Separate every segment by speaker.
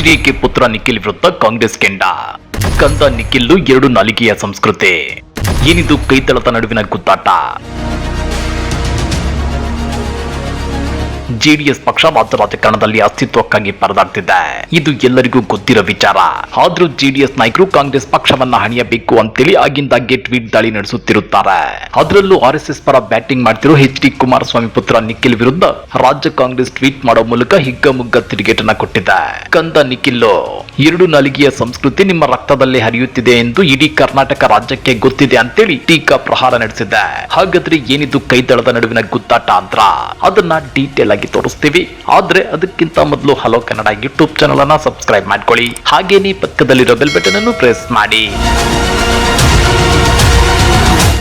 Speaker 1: HDK ಪುತ್ರ ನಿಖಿಲ್ ವಿರುದ್ಧ ಕಾಂಗ್ರೆಸ್ ಕೆಂಡ. ಕಂದ ನಿಖಿಲ್ಲು ಎರಡು ನಾಲಿಗೆಯ ಸಂಸ್ಕೃತಿ. ಏನಿದು ಕೈತಳದ ನಡುವಿನ ಗುದ್ದಾಟ? ಜೆಡಿಎಸ್ ಪಕ್ಷ ಮಾತ್ರ ರಾಜಕಾರಣದಲ್ಲಿ ಅಸ್ತಿತ್ವಕ್ಕಾಗಿ ಪರದಾಡ್ತಿದೆ. ಇದು ಎಲ್ಲರಿಗೂ ಗೊತ್ತಿರೋ ವಿಚಾರ. ಆದ್ರೂ ಜೆಡಿಎಸ್ ನಾಯಕರು ಕಾಂಗ್ರೆಸ್ ಪಕ್ಷವನ್ನ ಹಣಿಯಬೇಕು ಅಂತೇಳಿ ಆಗಿಂದಾಗ್ಗೆ ಟ್ವೀಟ್ ದಾಳಿ ನಡೆಸುತ್ತಿರುತ್ತಾರೆ. ಅದರಲ್ಲೂ ಆರ್ ಎಸ್ ಎಸ್ ಪರ ಬ್ಯಾಟಿಂಗ್ ಮಾಡ್ತಿರೋ ಎಚ್ ಡಿ ಕುಮಾರಸ್ವಾಮಿ ಪುತ್ರ ನಿಖಿಲ್ ವಿರುದ್ಧ ರಾಜ್ಯ ಕಾಂಗ್ರೆಸ್ ಟ್ವೀಟ್ ಮಾಡೋ ಮೂಲಕ ಹಿಗ್ಗಮುಗ್ಗ ತಿರುಗೇಟನ್ನ ಕೊಟ್ಟಿದೆ. ಕಂದ ನಿಖಿಲ್ಲು. ಎರಡು ನಾಲಿಗೆಯ ಸಂಸ್ಕೃತಿ ನಿಮ್ಮ ರಕ್ತದಲ್ಲಿ ಹರಿಯುತ್ತಿದೆ ಎಂದು ಇಡೀ ಕರ್ನಾಟಕ ರಾಜ್ಯಕ್ಕೆ ಗೊತ್ತಿದೆ ಅಂತೇಳಿ ಟೀಕಾ ಪ್ರಹಾರ ನಡೆಸಿದೆ. ಹಾಗಾದ್ರೆ ಏನಿದು ಕೈದಳದ ನಡುವಿನ ಗುದ್ದಾಟ ಅಂತ ಅದನ್ನ ಡೀಟೇಲ್ ಆಗಿ ತೋರಿಸ್ತೀವಿ. ಆದ್ರೆ ಅದಕ್ಕಿಂತ ಮೊದಲು ಹಲೋ ಕನ್ನಡ ಯೂಟ್ಯೂಬ್ ಚಾನಲ್ ಅನ್ನ ಸಬ್ಸ್ಕ್ರೈಬ್ ಮಾಡ್ಕೊಳ್ಳಿ. ಹಾಗೇನೆ ಪಕ್ಕದಲ್ಲಿರೋ ಬೆಲ್ ಬಟನ್ ಅನ್ನು ಪ್ರೆಸ್ ಮಾಡಿ.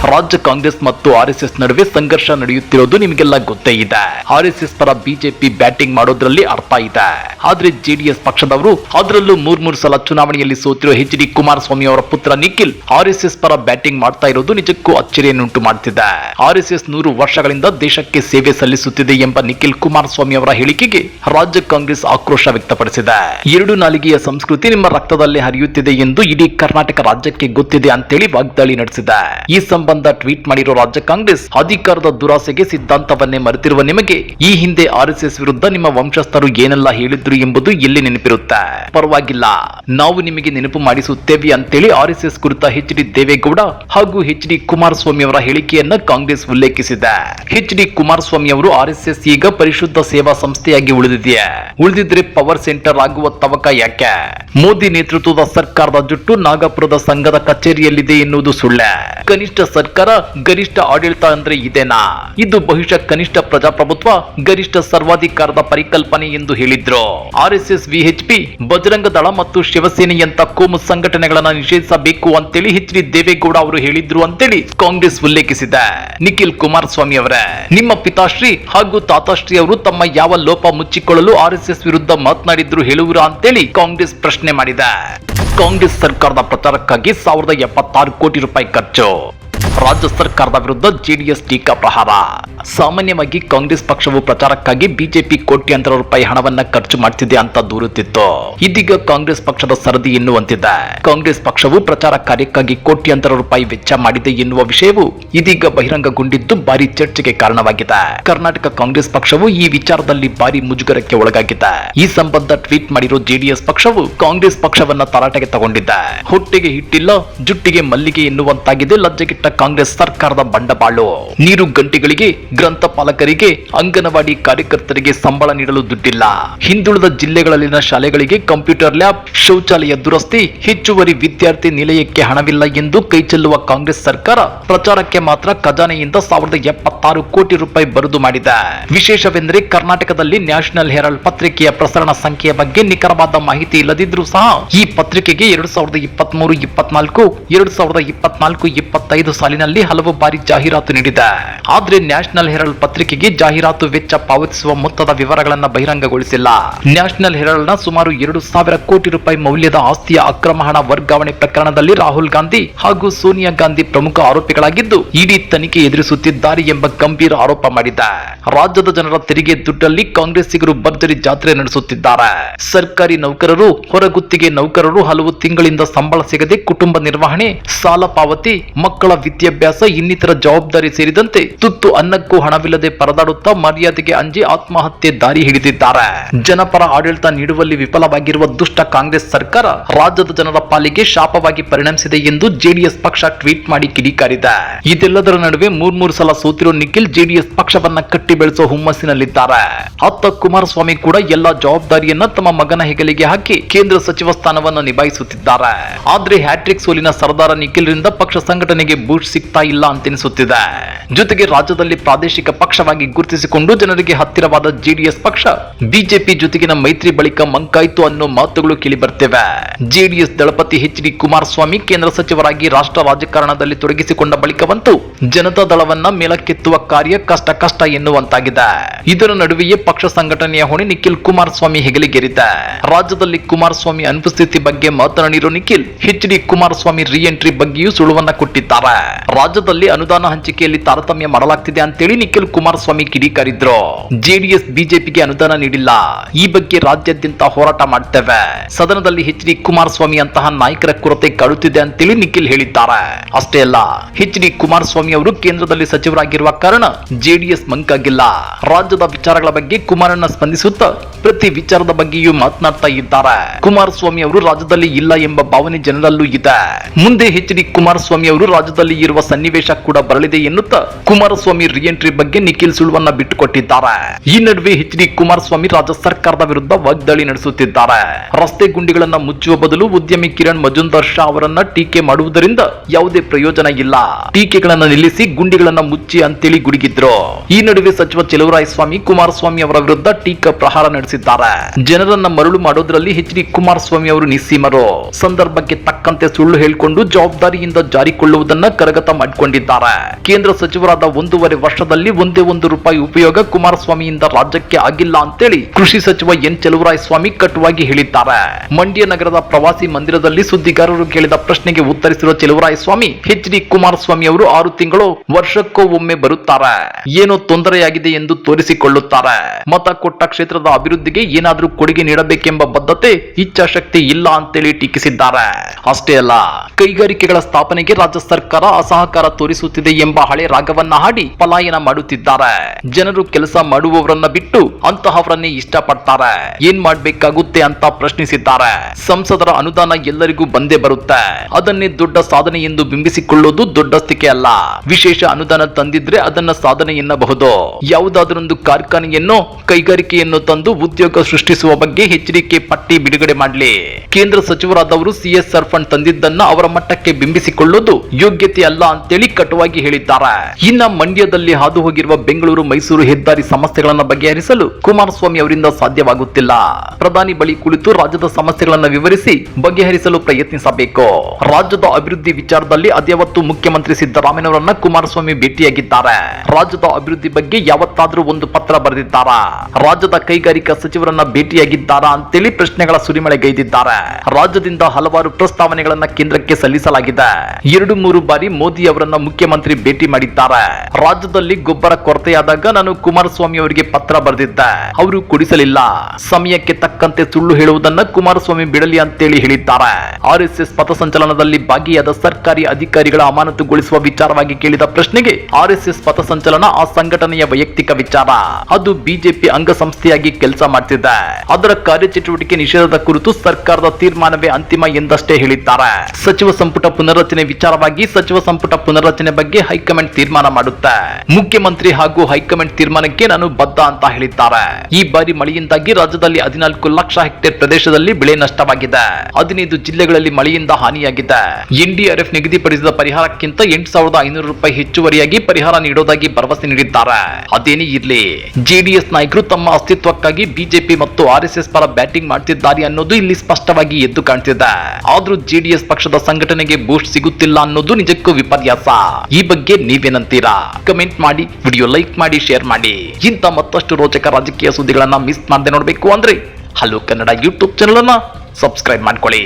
Speaker 1: ರಾಜ್ಯ ಕಾಂಗ್ರೆಸ್ ಮತ್ತು ಆರ್ ಎಸ್ ನಡುವೆ ಸಂಘರ್ಷ ನಡೆಯುತ್ತಿರೋದು ನಿಮಗೆಲ್ಲ ಗೊತ್ತೇ ಇದೆ. ಆರ್ ಎಸ್ ಪರ ಬಿಜೆಪಿ ಬ್ಯಾಟಿಂಗ್ ಮಾಡೋದ್ರಲ್ಲಿ ಅರ್ಥ ಇದೆ. ಆದ್ರೆ ಜೆಡಿಎಸ್ ಪಕ್ಷದವರು ಅದರಲ್ಲೂ ಮೂರ್ ಮೂರು ಸಲ ಚುನಾವಣೆಯಲ್ಲಿ ಸೋತಿರೋ ಎಚ್ ಡಿ ಕುಮಾರಸ್ವಾಮಿ ಅವರ ಪುತ್ರ ನಿಖಿಲ್ ಆರ್ ಎಸ್ ಎಸ್ ಪರ ಬ್ಯಾಟಿಂಗ್ ಮಾಡ್ತಾ ಇರೋದು ನಿಜಕ್ಕೂ ಅಚ್ಚರಿಯನ್ನುಂಟು ಮಾಡ್ತಿದೆ. ಆರ್ ಎಸ್ ಎಸ್ ನೂರು ವರ್ಷಗಳಿಂದ ದೇಶಕ್ಕೆ ಸೇವೆ ಸಲ್ಲಿಸುತ್ತಿದೆ ಎಂಬ ನಿಖಿಲ್ ಕುಮಾರಸ್ವಾಮಿ ಅವರ ಹೇಳಿಕೆಗೆ ರಾಜ್ಯ ಕಾಂಗ್ರೆಸ್ ಆಕ್ರೋಶ ವ್ಯಕ್ತಪಡಿಸಿದೆ. ಎರಡು ನಾಲಿಗೆಯ ಸಂಸ್ಕೃತಿ ನಿಮ್ಮ ರಕ್ತದಲ್ಲಿ ಹರಿಯುತ್ತಿದೆ ಎಂದು ಇಡೀ ಕರ್ನಾಟಕ ರಾಜ್ಯಕ್ಕೆ ಗೊತ್ತಿದೆ ಅಂತೇಳಿ ವಾಗ್ದಾಳಿ ನಡೆಸಿದೆ. ಈ ಸಂಬಂಧ ಟ್ವೀಟ್ ಮಾಡಿರುವ ರಾಜ್ಯ ಕಾಂಗ್ರೆಸ್ ಅಧಿಕಾರದ ದುರಾಸೆಗೆ ಸಿದ್ಧಾಂತವನ್ನೇ ಮರೆತಿರುವ ನಿಮಗೆ ಈ ಹಿಂದೆ ಆರ್ ಎಸ್ ಎಸ್ ವಿರುದ್ಧ ನಿಮ್ಮ ವಂಶಸ್ಥರು ಏನೆಲ್ಲ ಹೇಳಿದ್ರು ಎಂಬುದು ಎಲ್ಲಿ ನೆನಪಿರುತ್ತೆ. ಪರವಾಗಿಲ್ಲ. ನಾವು ನಿಮಗೆ ನೆನಪು ಮಾಡಿಸುತ್ತೇವೆ ಅಂತೇಳಿ ಆರ್ ಎಸ್ ಎಸ್ ಕುರಿತ ಎಚ್ ಡಿ ದೇವೇಗೌಡ ಹಾಗೂ ಎಚ್ ಡಿ ಕುಮಾರಸ್ವಾಮಿ ಅವರ ಹೇಳಿಕೆಯನ್ನ ಕಾಂಗ್ರೆಸ್ ಉಲ್ಲೇಖಿಸಿದೆ. ಹೆಚ್ ಡಿ ಕುಮಾರಸ್ವಾಮಿ ಅವರು ಆರ್ ಎಸ್ ಎಸ್ ಈಗ ಪರಿಶುದ್ಧ ಸೇವಾ ಸಂಸ್ಥೆಯಾಗಿ ಉಳಿದಿದೆಯೇ? ಉಳಿದಿದ್ರೆ ಪವರ್ ಸೆಂಟರ್ ಆಗುವ ತವಕ ಯಾಕೆ? ಮೋದಿ ನೇತೃತ್ವದ ಸರ್ಕಾರದ ಜುಟ್ಟು ನಾಗಪುರದ ಸಂಘದ ಕಚೇರಿಯಲ್ಲಿದೆ ಎನ್ನುವುದು ಸುಳ್ಳೆ. ಕನಿಷ್ಠ ಸರ್ಕಾರ ಗರಿಷ್ಠ ಆಡಳಿತ ಅಂದ್ರೆ ಇದೇನಾ? ಇದು ಬಹುಶಃ ಕನಿಷ್ಠ ಪ್ರಜಾಪ್ರಭುತ್ವ, ಗರಿಷ್ಠ ಸರ್ವಾಧಿಕಾರದ ಪರಿಕಲ್ಪನೆ ಎಂದು ಹೇಳಿದ್ರು. R S S VHP Bajrang Dal ಮತ್ತು ಶಿವಸೇನೆಯಂತ ಕೋಮು ಸಂಘಟನೆಗಳನ್ನ ನಿಷೇಧಿಸಬೇಕು ಅಂತೇಳಿ ಎಚ್ ಡಿ ದೇವೇಗೌಡ ಅವರು ಹೇಳಿದ್ರು ಅಂತೇಳಿ ಕಾಂಗ್ರೆಸ್ ಉಲ್ಲೇಖಿಸಿದೆ. ನಿಖಿಲ್ ಕುಮಾರಸ್ವಾಮಿ ಅವರೇ, ನಿಮ್ಮ ಪಿತಾಶ್ರೀ ಹಾಗೂ ತಾತಾಶ್ರೀ ಅವರು ತಮ್ಮ ಯಾವ ಲೋಪ ಮುಚ್ಚಿಕೊಳ್ಳಲು ಆರ್ ಎಸ್ ಎಸ್ ವಿರುದ್ಧ ಮಾತನಾಡಿದ್ರು ಹೇಳುವಿರಾ ಅಂತೇಳಿ ಕಾಂಗ್ರೆಸ್ ಪ್ರಶ್ನೆ ಮಾಡಿದೆ. ಕಾಂಗ್ರೆಸ್ ಸರ್ಕಾರದ ಪ್ರಚಾರಕ್ಕಾಗಿ ಸಾವಿರದ ಎಪ್ಪತ್ತಾರು ಕೋಟಿ ರೂಪಾಯಿ ಖರ್ಚು. ರಾಜ್ಯ ಸರ್ಕಾರದ ವಿರುದ್ಧ ಜೆಡಿಎಸ್ ಟೀಕಾ ಪ್ರಹಾರ. ಸಾಮಾನ್ಯವಾಗಿ ಕಾಂಗ್ರೆಸ್ ಪಕ್ಷವು ಪ್ರಚಾರಕ್ಕಾಗಿ ಬಿಜೆಪಿ ಕೋಟ್ಯಾಂತರ ರೂಪಾಯಿ ಹಣವನ್ನ ಖರ್ಚು ಮಾಡ್ತಿದೆ ಅಂತ ದೂರುತ್ತಿತ್ತು. ಇದೀಗ ಕಾಂಗ್ರೆಸ್ ಪಕ್ಷದ ಸರದಿ ಎನ್ನುವಂತಿದೆ. ಕಾಂಗ್ರೆಸ್ ಪಕ್ಷವು ಪ್ರಚಾರ ಕಾರ್ಯಕ್ಕಾಗಿ ಕೋಟ್ಯಾಂತರ ರೂಪಾಯಿ ವೆಚ್ಚ ಮಾಡಿದೆ ಎನ್ನುವ ವಿಷಯವು ಇದೀಗ ಬಹಿರಂಗಗೊಂಡಿದ್ದು ಭಾರಿ ಚರ್ಚೆಗೆ ಕಾರಣವಾಗಿದೆ. ಕರ್ನಾಟಕ ಕಾಂಗ್ರೆಸ್ ಪಕ್ಷವು ಈ ವಿಚಾರದಲ್ಲಿ ಭಾರಿ ಮುಜುಗರಕ್ಕೆ ಒಳಗಾಗಿದೆ. ಈ ಸಂಬಂಧ ಟ್ವೀಟ್ ಮಾಡಿರೋ ಜೆಡಿಎಸ್ ಪಕ್ಷವು ಕಾಂಗ್ರೆಸ್ ಪಕ್ಷವನ್ನ ತರಾಟೆಗೆ ತಗೊಂಡಿದೆ. ಹೊಟ್ಟೆಗೆ ಹಿಟ್ಟಿಲ್ಲ, ಜುಟ್ಟಿಗೆ ಮಲ್ಲಿಗೆ ಎನ್ನುವಂತಾಗಿದೆ ಲಜ್ಜೆಗಿಟ್ಟ ಕಾಂಗ್ರೆಸ್ ಸರ್ಕಾರದ ಬಂಡವಾಳು. ನೀರು ಗಂಟೆಗಳಿಗೆ ಗ್ರಂಥಪಾಲಕರಿಗೆ ಅಂಗನವಾಡಿ ಕಾರ್ಯಕರ್ತರಿಗೆ ಸಂಬಳ ನೀಡಲು ದುಡ್ಡಿಲ್ಲ. ಹಿಂದುಳಿದ ಜಿಲ್ಲೆಗಳಲ್ಲಿನ ಶಾಲೆಗಳಿಗೆ ಕಂಪ್ಯೂಟರ್ ಲ್ಯಾಬ್, ಶೌಚಾಲಯ ದುರಸ್ತಿ, ಹೆಚ್ಚುವರಿ ವಿದ್ಯಾರ್ಥಿ ನಿಲಯಕ್ಕೆ ಹಣವಿಲ್ಲ ಎಂದು ಕೈಚೆಲ್ಲುವ ಕಾಂಗ್ರೆಸ್ ಸರ್ಕಾರ ಪ್ರಚಾರಕ್ಕೆ ಮಾತ್ರ ಖಜಾನೆಯಿಂದ ಸಾವಿರದ ಎಪ್ಪತ್ತಾರು ಕೋಟಿ ರೂಪಾಯಿ ಬರದು ಮಾಡಿದೆ. ವಿಶೇಷವೆಂದರೆ ಕರ್ನಾಟಕದಲ್ಲಿ ನ್ಯಾಷನಲ್ ಹೆರಾಲ್ಡ್ ಪತ್ರಿಕೆಯ ಪ್ರಸರಣ ಸಂಖ್ಯೆಯ ಬಗ್ಗೆ ನಿಖರವಾದ ಮಾಹಿತಿ ಇಲ್ಲದಿದ್ರೂ ಸಹ ಈ ಪತ್ರಿಕೆಗೆ ಎರಡು ಸಾವಿರದ ಇಪ್ಪತ್ಮೂರು, ಇಪ್ಪತ್ನಾಲ್ಕು, ಎರಡು ಸಾವಿರದ ಇಪ್ಪತ್ನಾಲ್ಕು, ಇಪ್ಪತ್ತೈದು ಸಾಲಿನಲ್ಲಿ ಹಲವು ಬಾರಿ ಜಾಹೀರಾತು ನೀಡಿದೆ. ಆದ್ರೆ ನ್ಯಾಷನಲ್ ಹೆರಾಲ್ಡ್ ಪತ್ರಿಕೆಗೆ ಜಾಹೀರಾತು ವೆಚ್ಚ ಪಾವತಿಸುವ ಮೊತ್ತದ ವಿವರಗಳನ್ನ ಬಹಿರಂಗಗೊಳಿಸಿಲ್ಲ. ನ್ಯಾಷನಲ್ ಹೆರಾಲ್ಡ್ನ ಸುಮಾರು ಎರಡು ಸಾವಿರ ಕೋಟಿ ರೂಪಾಯಿ ಮೌಲ್ಯದ ಆಸ್ತಿಯ ಅಕ್ರಮ ಹಣ ವರ್ಗಾವಣೆ ಪ್ರಕರಣದಲ್ಲಿ ರಾಹುಲ್ ಗಾಂಧಿ ಹಾಗೂ ಸೋನಿಯಾ ಗಾಂಧಿ ಪ್ರಮುಖ ಆರೋಪಿಗಳಾಗಿದ್ದು, ಇಡೀ ತನಿಖೆ ಎದುರಿಸುತ್ತಿದ್ದಾರೆ ಎಂಬ ಗಂಭೀರ ಆರೋಪ ಮಾಡಿದೆ. ರಾಜ್ಯದ ಜನರ ತೆರಿಗೆ ದುಡ್ಡಲ್ಲಿ ಕಾಂಗ್ರೆಸ್ಸಿಗರು ಭರ್ಜರಿ ಜಾತ್ರೆ ನಡೆಸುತ್ತಿದ್ದಾರೆ. ಸರ್ಕಾರಿ ನೌಕರರು ಹೊರಗುತ್ತಿಗೆ ನೌಕರರು ಹಲವು ತಿಂಗಳಿಂದ ಸಂಬಳ ಸಿಗದೆ ಕುಟುಂಬ ನಿರ್ವಹಣೆ, ಸಾಲ ಪಾವತಿ, ಮಕ್ಕಳ ವಿದ್ಯಾಭ್ಯಾಸ, ಇನ್ನಿತರ ಜವಾಬ್ದಾರಿ ಸೇರಿದಂತೆ ತುತ್ತು ಅನ್ನಕ್ಕೂ ಹಣವಿಲ್ಲದೆ ಪರದಾಡುತ್ತಾ ಮರ್ಯಾದೆಗೆ ಅಂಜಿ ಆತ್ಮಹತ್ಯೆ ದಾರಿ ಹಿಡಿದಿದ್ದಾರೆ. ಜನಪರ ಆಡಳಿತ ನೀಡುವಲ್ಲಿ ವಿಫಲವಾಗಿರುವ ದುಷ್ಟ ಕಾಂಗ್ರೆಸ್ ಸರ್ಕಾರ ರಾಜ್ಯದ ಜನರ ಪಾಲಿಗೆ ಶಾಪವಾಗಿ ಪರಿಣಮಿಸಿದೆ ಎಂದು ಜೆಡಿಎಸ್ ಪಕ್ಷ ಟ್ವೀಟ್ ಮಾಡಿ ಕಿಡಿಕಾರಿದೆ. ಇದೆಲ್ಲದರ ನಡುವೆ ಮೂರ್ಮೂರು ಸಲ ಸೋತಿರೋ ನಿಖಿಲ್ ಜೆಡಿಎಸ್ ಪಕ್ಷವನ್ನ ಕಟ್ಟಿ ಬೆಳೆಸೋ ಹುಮ್ಮಸ್ಸಿನಲ್ಲಿದ್ದಾರೆ. ಅತ್ತ ಕುಮಾರಸ್ವಾಮಿ ಕೂಡ ಎಲ್ಲಾ ಜವಾಬ್ದಾರಿಯನ್ನ ತಮ್ಮ ಮಗನ ಹೆಗಲಿಗೆ ಹಾಕಿ ಕೇಂದ್ರ ಸಚಿವ ಸ್ಥಾನವನ್ನು ನಿಭಾಯಿಸುತ್ತಿದ್ದಾರೆ. ಆದ್ರೆ ಹ್ಯಾಟ್ರಿಕ್ ಸೋಲಿನ ಸರ್ದಾರ ನಿಖಿಲ್ರಿಂದ ಪಕ್ಷ ಸಂಘಟನೆಗೆ ಬೂಸ್ಟ್ ಸಿಗ್ತಾ ಇಲ್ಲ ಅಂತೆನಿಸುತ್ತಿದೆ. ಜೊತೆಗೆ ರಾಜ್ಯದಲ್ಲಿ ಪ್ರಾದೇಶಿಕ ಪಕ್ಷವಾಗಿ ಗುರುತಿಸಿಕೊಂಡು ಜನರಿಗೆ ಹತ್ತಿರವಾದ ಜೆಡಿಎಸ್ ಪಕ್ಷ, ಬಿಜೆಪಿ ಜೊತೆಗಿನ ಮೈತ್ರಿ ಬಳಿಕ ಮಂಕಾಯಿತು ಅನ್ನೋ ಮಾತುಗಳು ಕೇಳಿ ಬರ್ತಿವೆ ಜೆಡಿಎಸ್ ದಳಪತಿ ಎಚ್ ಡಿ ಕುಮಾರಸ್ವಾಮಿ ಕೇಂದ್ರ ಸಚಿವರಾಗಿ ರಾಷ್ಟ್ರ ರಾಜಕಾರಣದಲ್ಲಿ ತೊಡಗಿಸಿಕೊಂಡ ಬಳಿಕವಂತೂ ಜನತಾ ದಳವನ್ನ ಮೇಲಕ್ಕೆತ್ತುವ ಕಾರ್ಯ ಕಷ್ಟ ಕಷ್ಟ ಎನ್ನುವಂತಾಗಿದೆ. ಇದರ ನಡುವೆಯೇ ಪಕ್ಷ ಸಂಘಟನೆಯ ಹೊಣೆ ನಿಖಿಲ್ ಕುಮಾರಸ್ವಾಮಿ ಹೆಗಲಿಗೇರಿದೆ. ರಾಜ್ಯದಲ್ಲಿ ಕುಮಾರಸ್ವಾಮಿ ಅನುಪಸ್ಥಿತಿ ಬಗ್ಗೆ ಮಾತನಾಡಿರೋ Nikhil H D Kumaraswamy reentry ಬಗ್ಗೆಯೂ ಸುಳುವನ್ನ ಕೊಟ್ಟಿದ್ದಾರೆ. ರಾಜ್ಯದಲ್ಲಿ ಅನುದಾನ ಹಂಚಿಕೆಯಲ್ಲಿ ತಾರತಮ್ಯ ಮಾಡಲಾಗ್ತಿದೆ ಅಂತೇಳಿ ನಿಖಿಲ್ ಕುಮಾರಸ್ವಾಮಿ ಕಿಡಿಕಾರಿದ್ರು. ಜೆಡಿಎಸ್, ಬಿಜೆಪಿಗೆ ಅನುದಾನ ನೀಡಿಲ್ಲ. ಈ ಬಗ್ಗೆ ರಾಜ್ಯಾದ್ಯಂತ ಹೋರಾಟ ಮಾಡ್ತೇವೆ. ಸದನದಲ್ಲಿ ಎಚ್ ಡಿ ಕುಮಾರಸ್ವಾಮಿ ಅಂತಹ ನಾಯಕರ ಕೊರತೆ ಕಾಡುತ್ತಿದೆ ಅಂತೇಳಿ ನಿಖಿಲ್ ಹೇಳಿದ್ದಾರೆ. ಅಷ್ಟೇ ಅಲ್ಲ ಎಚ್ ಡಿ ಕುಮಾರಸ್ವಾಮಿ ಅವರು ಕೇಂದ್ರದಲ್ಲಿ ಸಚಿವರಾಗಿರುವ ಕಾರಣ ಜೆಡಿಎಸ್ ಮಂಕಾಗಿಲ್ಲ. ರಾಜ್ಯದ ವಿಚಾರಗಳ ಬಗ್ಗೆ ಕುಮಾರಣ್ಣ ಸ್ಪಂದಿಸುತ್ತಾ ಪ್ರತಿ ವಿಚಾರದ ಬಗ್ಗೆಯೂ ಮಾತನಾಡ್ತಾ ಇದ್ದಾರೆ. ಕುಮಾರಸ್ವಾಮಿ ಅವರು ರಾಜ್ಯದಲ್ಲಿ ಇಲ್ಲ ಎಂಬ ಭಾವನೆ ಜನರಲ್ಲೂ ಇದೆ. ಮುಂದೆ ಎಚ್ ಡಿ ಕುಮಾರಸ್ವಾಮಿ ಅವರು ರಾಜ್ಯದಲ್ಲಿ ಇರುವ ಸನ್ನಿವೇಶ ಕೂಡ ಬರಲಿದೆ ಎನ್ನುತ್ತಾ ಕುಮಾರಸ್ವಾಮಿ ರಿಎಂಟ್ರಿ ಬಗ್ಗೆ ನಿಖಿಲ್ ಸುಳುವನ್ನ ಬಿಟ್ಟುಕೊಟ್ಟಿದ್ದಾರೆ. ಈ ನಡುವೆ ಎಚ್ ಡಿ ಕುಮಾರಸ್ವಾಮಿ ರಾಜ್ಯ ಸರ್ಕಾರದ ವಿರುದ್ಧ ವಾಗ್ದಾಳಿ ನಡೆಸುತ್ತಿದ್ದಾರೆ. ರಸ್ತೆ ಗುಂಡಿಗಳನ್ನ ಮುಚ್ಚುವ ಬದಲು ಉದ್ಯಮಿ ಕಿರಣ್ ಮಜುಂದರ್ ಶಾ ಅವರನ್ನ ಟೀಕೆ ಮಾಡುವುದರಿಂದ ಯಾವುದೇ ಪ್ರಯೋಜನ ಇಲ್ಲ. ಟೀಕೆಗಳನ್ನ ನಿಲ್ಲಿಸಿ ಗುಂಡಿಗಳನ್ನ ಮುಚ್ಚಿ ಅಂತೇಳಿ ಗುಡುಗಿದ್ರು. ಈ ನಡುವೆ ಸಚಿವ ಸ್ವಾಮಿ ಕುಮಾರಸ್ವಾಮಿ ಅವರ ವಿರುದ್ಧ ಟೀಕಾ ಪ್ರಹಾರ ನಡೆಸಿದ್ದಾರೆ. ಜನರನ್ನ ಮರಳು ಮಾಡೋದ್ರಲ್ಲಿ ಎಚ್ ಡಿ ಕುಮಾರಸ್ವಾಮಿ ಅವರು ನಿಸ್ಸೀಮರು ಸಂದರ್ಭಕ್ಕೆ ತಕ್ಕಂತೆ ಸುಳ್ಳು ಹೇಳಿಕೊಂಡು ಜವಾಬ್ದಾರಿಯಿಂದ ಜಾರಿಕೊಳ್ಳುವುದನ್ನ ಕರಗತ ಮಾಡಿಕೊಂಡಿದ್ದಾರೆ. ಕೇಂದ್ರ ಸಚಿವರಾದ ಒಂದೂವರೆ ವರ್ಷದಲ್ಲಿ ಒಂದೇ ಒಂದು ರೂಪಾಯಿ ಉಪಯೋಗ ಕುಮಾರಸ್ವಾಮಿಯಿಂದ ರಾಜ್ಯಕ್ಕೆ ಆಗಿಲ್ಲ ಅಂತೇಳಿ ಕೃಷಿ ಸಚಿವ ಎನ್. ಸ್ವಾಮಿ ಕಟುವಾಗಿ ಹೇಳಿದ್ದಾರೆ. ಮಂಡ್ಯ ನಗರದ ಪ್ರವಾಸಿ ಮಂದಿರದಲ್ಲಿ ಸುದ್ದಿಗಾರರು ಕೇಳಿದ ಪ್ರಶ್ನೆಗೆ ಉತ್ತರಿಸಿರುವ ಸ್ವಾಮಿ ಎಚ್ ಡಿ. ಕುಮಾರಸ್ವಾಮಿ ಅವರು ಆರು ತಿಂಗಳು ವರ್ಷಕ್ಕೂ ಒಮ್ಮೆ ಬರುತ್ತಾರೆ. ಏನೋ ತೊಂದರೆಯಾಗಿದೆ ಎಂದು ತೋರಿಸಿಕೊಳ್ಳುತ್ತಾರೆ. ಮತ ಕೊಟ್ಟ ಕ್ಷೇತ್ರದ ಅಭಿವೃದ್ಧಿಗೆ ಏನಾದರೂ ಕೊಡುಗೆ ನೀಡಬೇಕೆಂಬ ಬದ್ಧತೆ, ಇಚ್ಛಾಶಕ್ತಿ ಇಲ್ಲ ಅಂತೇಳಿ ಟೀಕಿಸಿದ್ದಾರೆ. ಅಷ್ಟೇ ಅಲ್ಲ, ಕೈಗಾರಿಕೆಗಳ ಸ್ಥಾಪನೆಗೆ ರಾಜ್ಯ ಸರ್ಕಾರ ಅಸಹಕಾರ ತೋರಿಸುತ್ತಿದೆ ಎಂಬ ಹಳೆ ರಾಗವನ್ನ ಹಾಡಿ ಪಲಾಯನ ಮಾಡುತ್ತಿದ್ದಾರೆ. ಜನರು ಕೆಲಸ ಮಾಡುವವರನ್ನ ಬಿಟ್ಟು ಅಂತಹವರನ್ನೇ ಇಷ್ಟಪಡ್ತಾರೆ. ಏನ್ ಮಾಡ್ಬೇಕಾಗುತ್ತೆ ಅಂತ ಪ್ರಶ್ನಿಸಿದ್ದಾರೆ. ಸಂಸದರ ಅನುದಾನ ಎಲ್ಲರಿಗೂ ಬಂದೇ ಬರುತ್ತೆ. ಅದನ್ನೇ ದೊಡ್ಡ ಸಾಧನೆ ಎಂದು ಬಿಂಬಿಸಿಕೊಳ್ಳೋದು ದೊಡ್ಡಸ್ತಿಕೆ ಅಲ್ಲ. ವಿಶೇಷ ಅನುದಾನ ತಂದಿದ್ರೆ ಅದನ್ನ ಸಾಧನೆ ಎನ್ನಬಹುದು. ಯಾವುದಾದರೊಂದು ಕಾರ್ಖಾನೆಯನ್ನು ಕೈಗಾರಿಕೆಯನ್ನು ತಂದು ಉದ್ಯೋಗ ಸೃಷ್ಟಿಸುವ ಬಗ್ಗೆ ಎಚ್ಚರಿಕೆ ಪಟ್ಟಿ ಬಿಡುಗಡೆ ಮಾಡಲಿ. ಕೇಂದ್ರ ಸಚಿವರಾದವರು ಸಿಎಸ್ ಫಂಡ್ ತಂದಿದ್ದನ್ನ ಅವರ ಮಟ್ಟಕ್ಕೆ ಬಿಂಬಿಸಿಕೊಳ್ಳುವುದು ಯೋಗ್ಯತೆ ಅಲ್ಲ ಅಂತೇಳಿ ಕಟುವಾಗಿ ಹೇಳಿದ್ದಾರೆ. ಇನ್ನ ಮಂಡ್ಯದಲ್ಲಿ ಹಾದು ಹೋಗಿರುವ ಬೆಂಗಳೂರು ಮೈಸೂರು ಹೆದ್ದಾರಿ ಸಮಸ್ಯೆಗಳನ್ನು ಬಗೆಹರಿಸಲು ಕುಮಾರಸ್ವಾಮಿ ಅವರಿಂದ ಸಾಧ್ಯವಾಗುತ್ತಿಲ್ಲ. ಪ್ರಧಾನಿ ಬಳಿ ಕುಳಿತು ರಾಜ್ಯದ ಸಮಸ್ಯೆಗಳನ್ನು ವಿವರಿಸಿ ಬಗೆಹರಿಸಲು ಪ್ರಯತ್ನಿಸಬೇಕು. ರಾಜ್ಯದ ಅಭಿವೃದ್ಧಿ ವಿಚಾರದಲ್ಲಿ ಅದ್ಯಾವತ್ತು ಮುಖ್ಯಮಂತ್ರಿ ಸಿದ್ದರಾಮಯ್ಯನವರನ್ನ ಕುಮಾರಸ್ವಾಮಿ ಭೇಟಿಯಾಗಿದ್ದಾರೆ. ರಾಜ್ಯದ ಅಭಿವೃದ್ಧಿ ಬಗ್ಗೆ ಯಾವತ್ತಾದ್ರೂ ಒಂದು ಪತ್ರ ಬರೆದಿದ್ದಾರಾ? ರಾಜ್ಯದ ಕೈಗಾರಿಕಾ ಸಚಿವರನ್ನ ಭೇಟಿಯಾಗಿದ್ದಾರಾ ಅಂತೇಳಿ ಪ್ರಶ್ನೆಗಳ ಸುರಿಮಳೆಗೈದಿದ್ದಾರೆ. ರಾಜ್ಯದಿಂದ ಹಲವಾರು ಪ್ರಸ್ತಾವನೆಗಳನ್ನ ಕೇಂದ್ರಕ್ಕೆ ಸಲ್ಲಿಸಲಾಗಿದೆ. ಎರಡು ಮೂರು ಬಾರಿ ಮೋದಿ ಅವರನ್ನ ಮುಖ್ಯಮಂತ್ರಿ ಭೇಟಿ ಮಾಡಿದ್ದಾರೆ. ರಾಜ್ಯದಲ್ಲಿ ಗೊಬ್ಬರ ಕೊರತೆಯಾದಾಗ ನಾನು ಕುಮಾರಸ್ವಾಮಿ ಅವರಿಗೆ ಪತ್ರ ಬರೆದಿದ್ದೆ. ಅವರು ಕೊಡಿಸಲಿಲ್ಲ. ಸಮಯಕ್ಕೆ ತಕ್ಕಂತೆ ಸುಳ್ಳು ಹೇಳುವುದನ್ನ ಕುಮಾರಸ್ವಾಮಿ ಬಿಡಲಿ ಅಂತೇಳಿ ಹೇಳಿದ್ದಾರೆ. ಆರ್ ಎಸ್ ಎಸ್ ಪಥಸಂಚಲನದಲ್ಲಿ ಭಾಗಿಯಾದ ಸರ್ಕಾರಿ ಅಧಿಕಾರಿಗಳ ಅಮಾನತುಗೊಳಿಸುವ ವಿಚಾರವಾಗಿ ಕೇಳಿದ ಪ್ರಶ್ನೆಗೆ ಆರ್ ಎಸ್ ಎಸ್ ಪಥಸಂಚಲನ ಆ ಸಂಘಟನೆಯ ವೈಯಕ್ತಿಕ ವಿಚಾರ. ಅದು ಬಿಜೆಪಿ ಅಂಗಸಂಸ್ಥೆಯಾಗಿ ಕೆಲಸ ಮಾಡ್ತಿದೆ. ಅದರ ಕಾರ್ಯಚಟುವಟಿಕೆ ನಿಷೇಧದ ಕುರಿತು ಸರ್ಕಾರದ ತೀರ್ಮಾನವೇ ಅಂತಿಮ ಎಂದಷ್ಟೇ ಹೇಳಿದ್ದಾರೆ. ಸಚಿವ ಸಂಪುಟ ಪುನರ್ರಚನೆ ವಿಚಾರವಾಗಿ ಸಚಿವ ಸಂಪುಟ ಪುನರ್ರಚನೆ ಬಗ್ಗೆ ಹೈಕಮಾಂಡ್ ತೀರ್ಮಾನ ಮಾಡುತ್ತೆ. ಮುಖ್ಯಮಂತ್ರಿ ಹಾಗೂ ಹೈಕಮಾಂಡ್ ತೀರ್ಮಾನಕ್ಕೆ ನಾನು ಬದ್ಧ ಅಂತ ಹೇಳಿದ್ದಾರೆ. ಈ ಬಾರಿ ಮಳೆಯಿಂದಾಗಿ ರಾಜ್ಯದಲ್ಲಿ ಹದಿನಾಲ್ಕು ಲಕ್ಷ ಹೆಕ್ಟೇರ್ ಪ್ರದೇಶದಲ್ಲಿ ಬೆಳೆ ನಷ್ಟವಾಗಿದೆ. ಹದಿನೈದು ಜಿಲ್ಲೆಗಳಲ್ಲಿ ಮಳೆಯಿಂದ ಹಾನಿಯಾಗಿದೆ. ಎನ್ಡಿಆರ್ಎಫ್ ನಿಗದಿಪಡಿಸಿದ ಪರಿಹಾರಕ್ಕಿಂತ ಎಂಟು ಸಾವಿರದ ಐನೂರು ರೂಪಾಯಿ ಹೆಚ್ಚುವರಿಯಾಗಿ ಪರಿಹಾರ ನೀಡೋದಾಗಿ ಭರವಸೆ ನೀಡಿದ್ದಾರೆ. ಅದೇನೇ ಇರ್ಲಿ. ಜೆಡಿಎಸ್ ನಾಯಕರು ತಮ್ಮ ಅಸ್ತಿತ್ವಕ್ಕಾಗಿ ಬಿಜೆಪಿ ಮತ್ತು ಆರ್ಎಸ್ಎಸ್ ಪರ ಬ್ಯಾಟಿಂಗ್ ಮಾಡ್ತಿದ್ದಾರೆ ಅನ್ನೋದು ಇಲ್ಲಿ ಸ್ಪಷ್ಟವಾಗಿ ಎದ್ದು ಕಾಣ್ತಿದೆ ಆದ್ರೂ ಜೆಡಿಎಸ್ ಪಕ್ಷದ ಸಂಘಟನೆಗೆ ಬೂಸ್ಟ್ ಸಿಗುತ್ತಿಲ್ಲ ಅನ್ನೋದು ನಿಜಕ್ಕೂ ವಿಪರ್ಯಾಸ. ಈ ಬಗ್ಗೆ ನೀವೇನಂತೀರಾ? ಕಮೆಂಟ್ ಮಾಡಿ ವಿಡಿಯೋ ಲೈಕ್ ಮಾಡಿ ಶೇರ್ ಮಾಡಿ. ಇಂಥ ಮತ್ತಷ್ಟು ರೋಚಕ ರಾಜಕೀಯ ಸುದ್ದಿಗಳನ್ನ ಮಿಸ್ ಮಾಡದೆ ನೋಡಬೇಕು ಅಂದ್ರೆ ಹಲೋ ಕನ್ನಡ ಯೂಟ್ಯೂಬ್ ಚಾನಲ್ ಅನ್ನ ಸಬ್ಸ್ಕ್ರೈಬ್ ಮಾಡ್ಕೊಳ್ಳಿ.